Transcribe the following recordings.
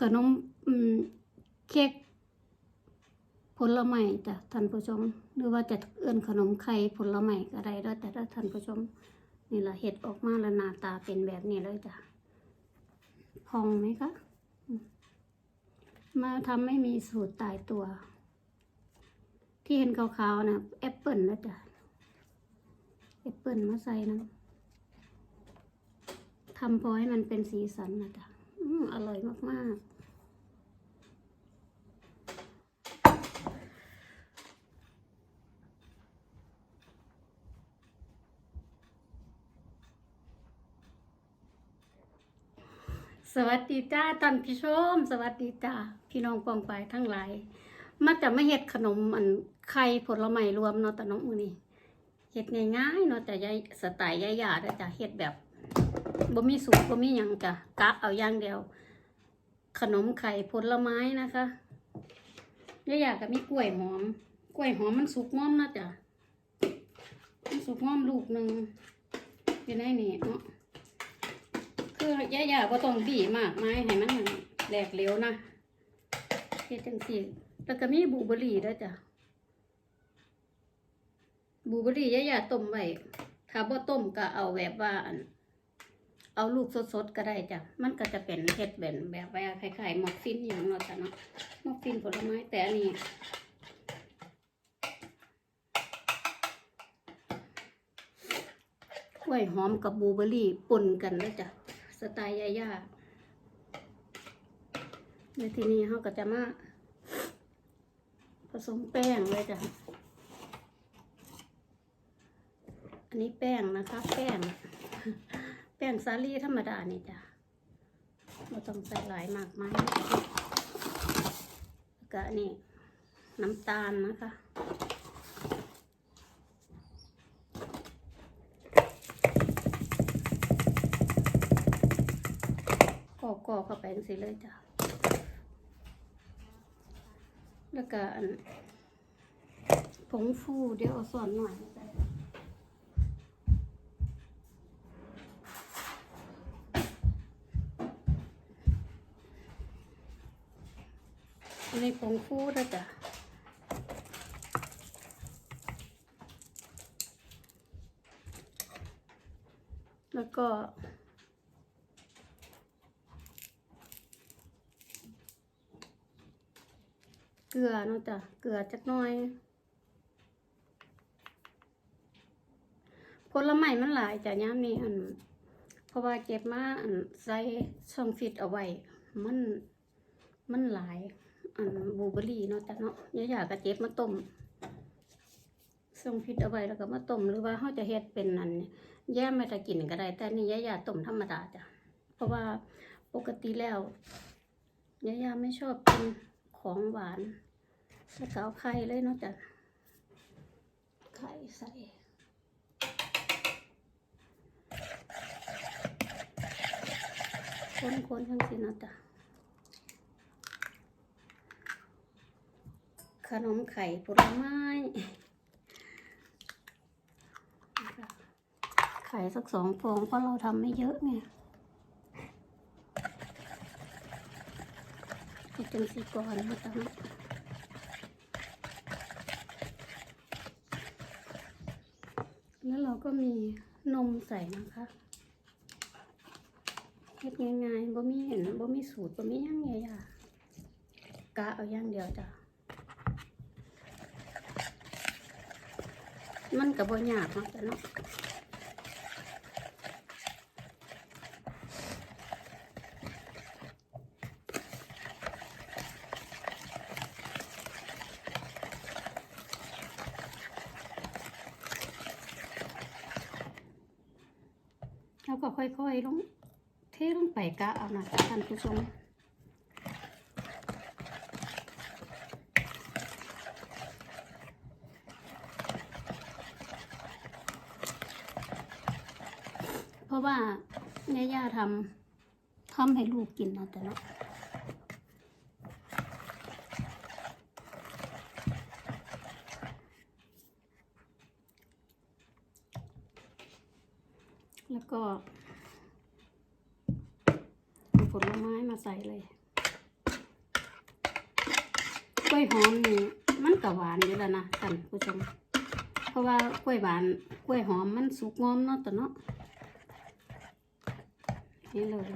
ขนมเค้กผลไม้จ้ะท่านผู้ชม หรือว่าจะเอื้อนขนมไข่ผลไม้ก็ได้แล้วแต่ถ้าท่านผู้ชม นี่แหละเห็ดออกมาแล้วหน้าตาเป็นแบบนี้เลยจ้ะพองไหมคะ มาทำไม่มีสูตรตายตัว ที่เห็นขาวๆนะแอปเปิลนะจ๊ะแอปเปิลมาใส่นะทำพอให้มันเป็นสีสันนะจ๊ะ อร่อยมาก ๆ สวัสดีจ้าท่านผู้ชม สวัสดีจ้าพี่น้องปองไปทั้งหลายมาจะมาเฮ็ดขนมอันไข่ผลไม้รวมเนาะแต่น้องมือนี่เฮ็ดง่ายๆเนาะแต่ยายสไตล์ยายาเด้อจ้ะเฮ็ดแบบ บ่มีสูตรบ่มีหยังจ้ะกะเอาอย่างเดียว ขนมไข่ผลไม้นะคะยายาก็มีกล้วยหอม กล้วยหอมมันสุกงอมนะจ้ะมันสุกงอมลูกหนึ่งอยู่ในนี่เนาะคือย่าๆก็ต้องบีมากไม้ให้มันแหลกเหลวนะเฮ็ดจังซี่แล้วก็มีบูเบอรี่ด้วยจ้ะบูเบอรี่ย่าๆต้มไว้ถ้าบ่ต้มก็เอาแบบว่าอัน เอาลูกสดๆก็ได้จ้ะ มันก็จะเป็นเฮ็ดเป็นแบบว่าคล้ายๆมัฟฟินอย่างเนาะจ้ะเนาะมัฟฟินผลไม้แต่อันนี้กล้วยหอมกับบูเบอรี่ปนกันเลยจ้ะ สไตล์ยาๆในทีนี้เขาก็จะมาผสมแป้งเลยจ้ะ อันนี้แป้งนะคะ แป้ง ป้งสาลี่ธรรมดานี่จ้ะเราต้องใส่หลายมากไม้แล้วก็นี่น้ำตาลนะคะก่อกอเข้าไปสิเลยจ้ะ แล้วก็อันผงฟูเดี๋ยวเอาส่วนหน่อยใส่ อันนี้ผงฟูนะจ้ะแล้วก็ เกลือเนาะจ้ะ เกลือจักหน่อย ผลไม้มันหลายจ้ะย่ามนี้อัน เพราะว่าเก็บมาอันใส่ช่องฟิตเอาไว้ มัน มันหลาย อันบูเบอรี่เนาะจ้ะเนาะยายๆก็เก็บมาต้มช่งฟิตเอาไว้แล้วก็มาต้มหรือว่าเขาจะเฮ็ดเป็นอันแย่ไม่ตะกินก็ได้ แต่นี่ยายๆต้มธรรมดาจ้ะเพราะว่าปกติแล้วยายๆไม่ชอบกินของหวานแล้วก็เอาไข่เลยเนาะจ้ะไข่ใส่คนๆทั้งสิ้นนาะจ้ะ นมไข่ผลไม้ ไข่สักสองฟองเพราะเราทำไม่เยอะไงก็จังสีก่อนนะจ๊ะเนาะแล้วเราก็มีนมใส่นะคะเฮ็ดง่ายๆบ่มีเห็นบ่มีสูตรบ่มียังไงอะกะเอาอย่างเดียวจ้ะ มันก็บ่ยากเนาะจ้ะเนาะแล้วก็ค่อยๆลงเทลงไปกะเอานะท่านผู้ชม ราะว่าแม่ย่าทำทำให้ลูกกินนะแต่เนาะแล้วก็เอาผลไม้มาใส่เลยกล้วยหอมนี่มันก็หวานอยู่แล้วนะท่านผู้ชม เพราะว่ากล้วยหวานกล้วยหอมมันสุกงอมเนาะแต่เนาะ นี่เลย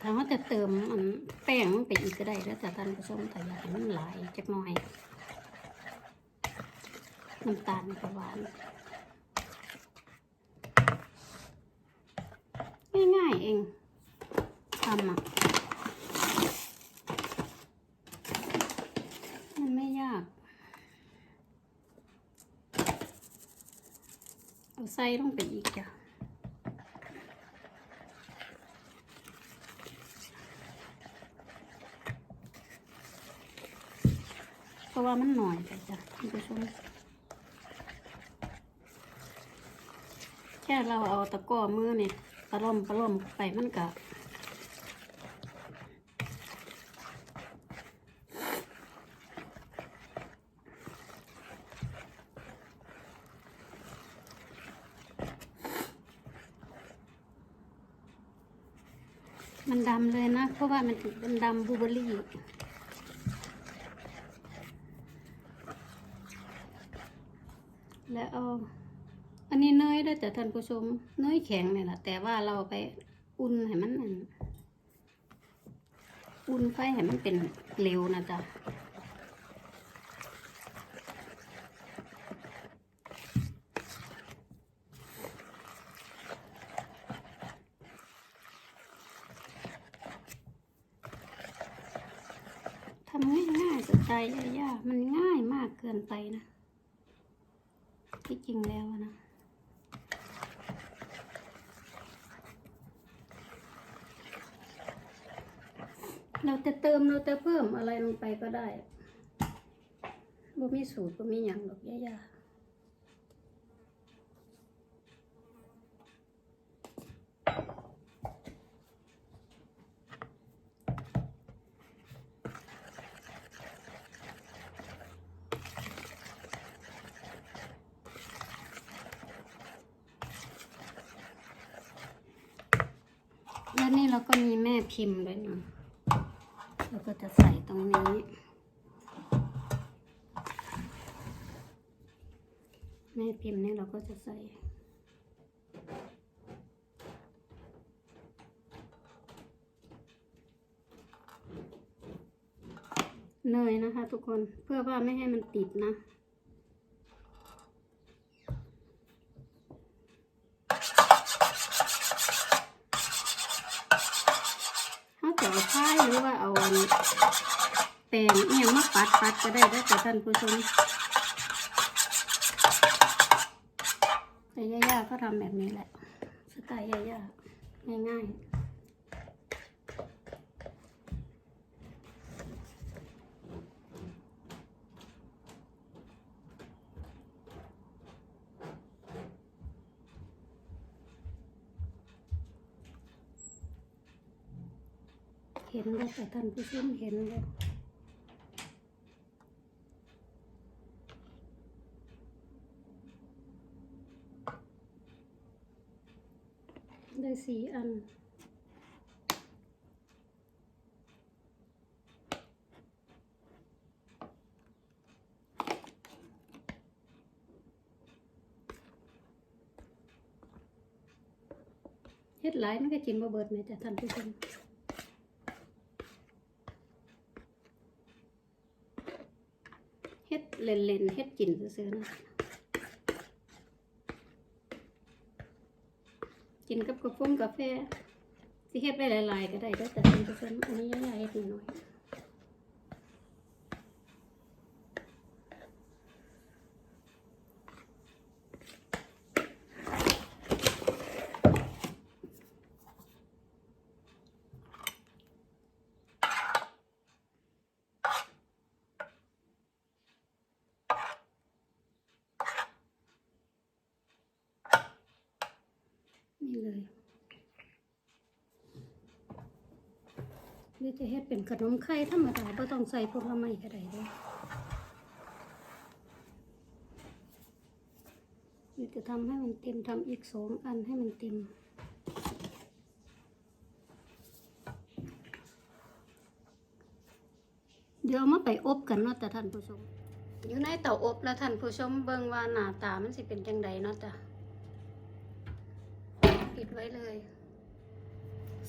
ถ้าเขาจะเติมอันแป้งลงไปอีกก็ได้แล้วแต่ท่านผู้ชมแต่อยากให้มันหลายจักหน่อยน้ำตาลกับหวานง่ายๆเองทำอะ มันไม่ ยาก เอาไส้ลงไปอีกจ้ะเพราะว่ามันหน่อยไปจ้ะท่านผู้ชมแค่เราเอาตะก้อมือเนี่ยปลาล่อมปลาล่อมไปมันกำเลยนะ เพราะว่ามันเป็นดำบูเบอรี่แล้วเอา อันนี้เนยได้อแต่ท่านผู้ชมเนยแข็งเนี่ยแหละแต่ว่าเราไปอุ่นให้มันอุ่นไฟให้มันเป็นเร็วนะจ๊ะ ไม่ง่ายสุดใจเลยย่าๆมันง่ายมากเกินไปนะ ที่จริงแล้วนะเราจะเติมเราจะเพิ่มอะไรลงไปก็ได้บ่มีสูตรบ่มีอย่างหรอกย่าๆ นี่เราก็มีแม่พิมพ์ด้วยนะเราก็จะใส่ตรงนี้ แม่พิมพ์นี่เราก็จะใส่เนยนะคะ ทุกคนเพื่อว่าไม่ให้มันติดนะ ถ้าจะเอาผ้าหรือว่าเอา แป้งเอียงมาปัดปัดก็ได้ได้แต่ท่านผู้ชมแต่ย่าๆก็ทำแบบนี้แหละสไตล์ย่าๆง่ายๆเห็นแล้วแต่ท่านผู้ชมเห็นแล้ว ได้สี่อัน เฮ็ดหลายมันก็กินบ่เบิดแม่จ้ะท่านผู้ชมเฮ็ดเล่นๆเฮ็ดกินซื่อๆนะ กินกับกาแฟกาแฟสิเฮ็ดไว้หลายๆก็ได้เด้แต่เป็นเปอร์เซ็นต์อันนี้ย่าๆเฮ็ดน้อย นี่เลยหรือจะเฮ็ดเป็นขนมไข่ธรรมดาบ่ต้องใส่ผลไม้ก็ได้เด้อจะทำให้มันเต็มทำอีกสองอันให้มันเต็มเดี๋ยวเอามาไปอบกันเนาะแต่ท่านผู้ชม อยู่ในเตาอบแล้วท่านผู้ชมเบิ่งว่าหน้าตามันสิเป็นจังใดเนาะจ้ะ ปิดไว้เลย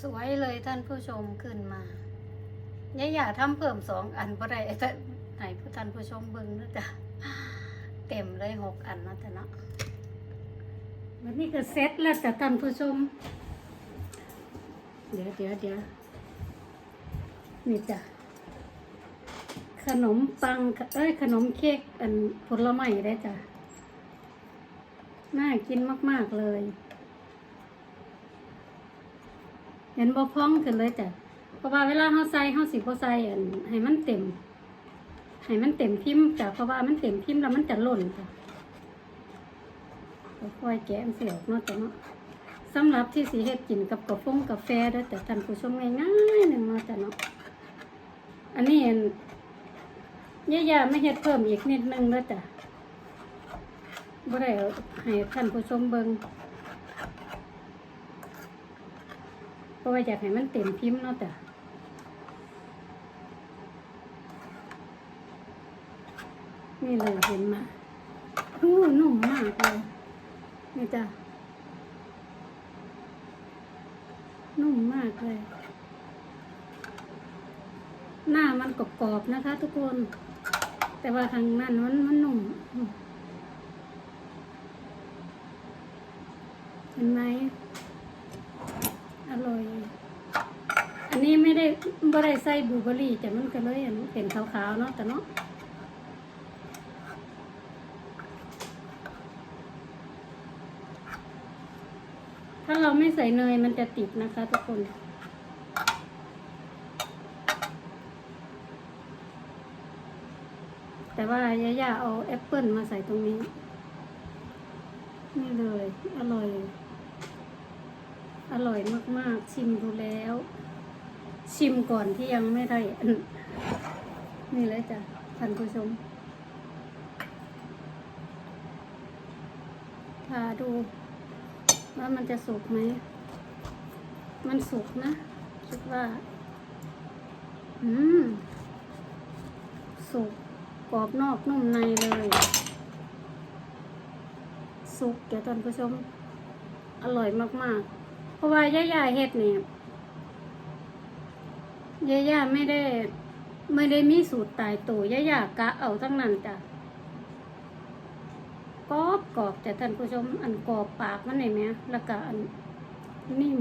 สวยเลยท่านผู้ชมขึ้นมาอย่าอย่าทำเพิ่มสองอันบ่ได้แต่ให้ผู้ท่านผู้ชมเบิ่งเนะจ้ะเต็มเลยหกอันนะจ้ะเนาะวันนี้ก็เสร็จแล้วจ้ะท่านผู้ชม เดี๋ยวเดี๋ยวเดี๋ยวนี่จ้ะขนมปังเอ้ยขนมเค้กอันผลไม้ได้จ้ะน่ากินมาก ๆ เลย เห็นบ่พองขึ้นเลยจ้ะเพราะว่าเวลาเฮาใส่เฮาสิบ่ใส่อันให้มันเต็มให้มันเต็มพิมพ์จ้ะเพราะว่ามันเต็มพิมพ์แล้วมันจะหล่นจ้ะค่อยแกะมันเสียออกเนาะจ้ะเนาะสำหรับที่สีเฮ็ดกินกับกาแฟกาแฟด้อแต่ท่านผู้ชมง่ายๆหนึ่งเนาจ้ะเนาะอันนี้เห็นย่าๆไม่เฮ็ดเพิ่มอีกนิดนึงแล้วจ้ะบ่ได้ให้ท่านผู้ชมเบิ่งเพ ราะว่าอยากให้มันเต็มพิมพ์เนาะจ้ะนี่เลยเห็นมาโอ้นุ่มมากเลยนี่จ้ะนุ่มมากเลย หน้ามันกรอบๆนะคะ ทุกคน แต่ว่าทางนั้นมันมันนุ่มเห็นไหม ร่อย อันนี้ไม่ได้ไม่ได้ใส่บลูเบอรี่แต่มันก็เลยเป็นขาวๆเนาะแต่เนาะถ้าเราไม่ใส่เนยมันจะติดนะคะทุกคนแต่ว่าย่าเอาแอปเปิลมาใส่ตรงนี้ นี่เลย อร่อย อร่อยมากๆ ชิมดูแล้ว ชิมก่อนที่ยังไม่ได้อันนี่เลยจ้ะท่านผู้ชมพาดู ว่ามันจะสุกไหม มันสุกนะคิดว่า อืม สุกกรอบนอกนุ่มในเลย สุกเดี๋ยวท่านผู้ชม อร่อยมาก ๆ เพราะว่าย่าๆเฮ็ดเนี่ยย่าๆไม่ได้ ไม่ได้มีสูตรตายตัวย่าๆกะเอาทั้งนั้นจ้ะกรอบกรอบแต่ท่านผู้ชมอันกรอบปากมันเห็นไหมแล้วก็อันนิ่ม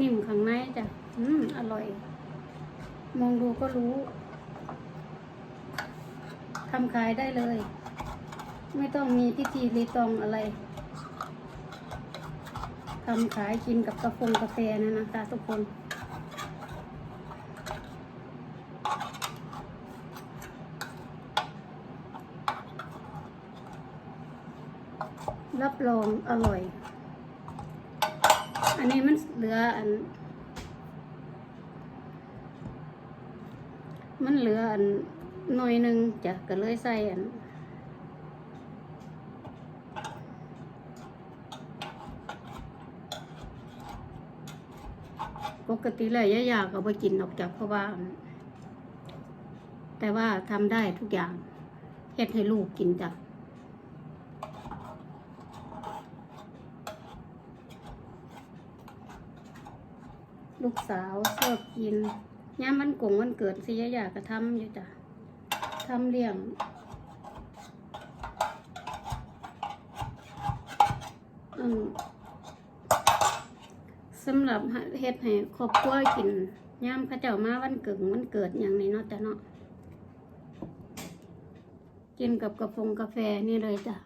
นิ่มข้างในจ้ะอืมอร่อย มองดูก็รู้ทำขายได้เลย ไม่ต้องมีพิธีรีตองอะไร ทำขายกินกับกาแฟกาแฟนะนะคะทุกคน รับรองอร่อย อันนี้มันเหลืออัน มันเหลืออันหน่อยหนึ่งจ้ะก็เลยใส่อัน ปกติแล้วย่าอยากเอาไปกินออกจากเพราะว่า แต่ว่าทำได้ทุกอย่างเฮ็ดให้ลูกกินจ้ะลูกสาวชอบกินย่ามันกงมันเกิดสิย่ายากก็ทำอยู่จ้ะทำเลี้ยงอืม สำหรับเฮ็ดให้ครอบครัวกินยามข้าเจ้ามาวันเกิดวันเกิดอย่างนี้เนาะจ้ะเนาะกินกับกระพงกาแฟนี่เลยจ้ะ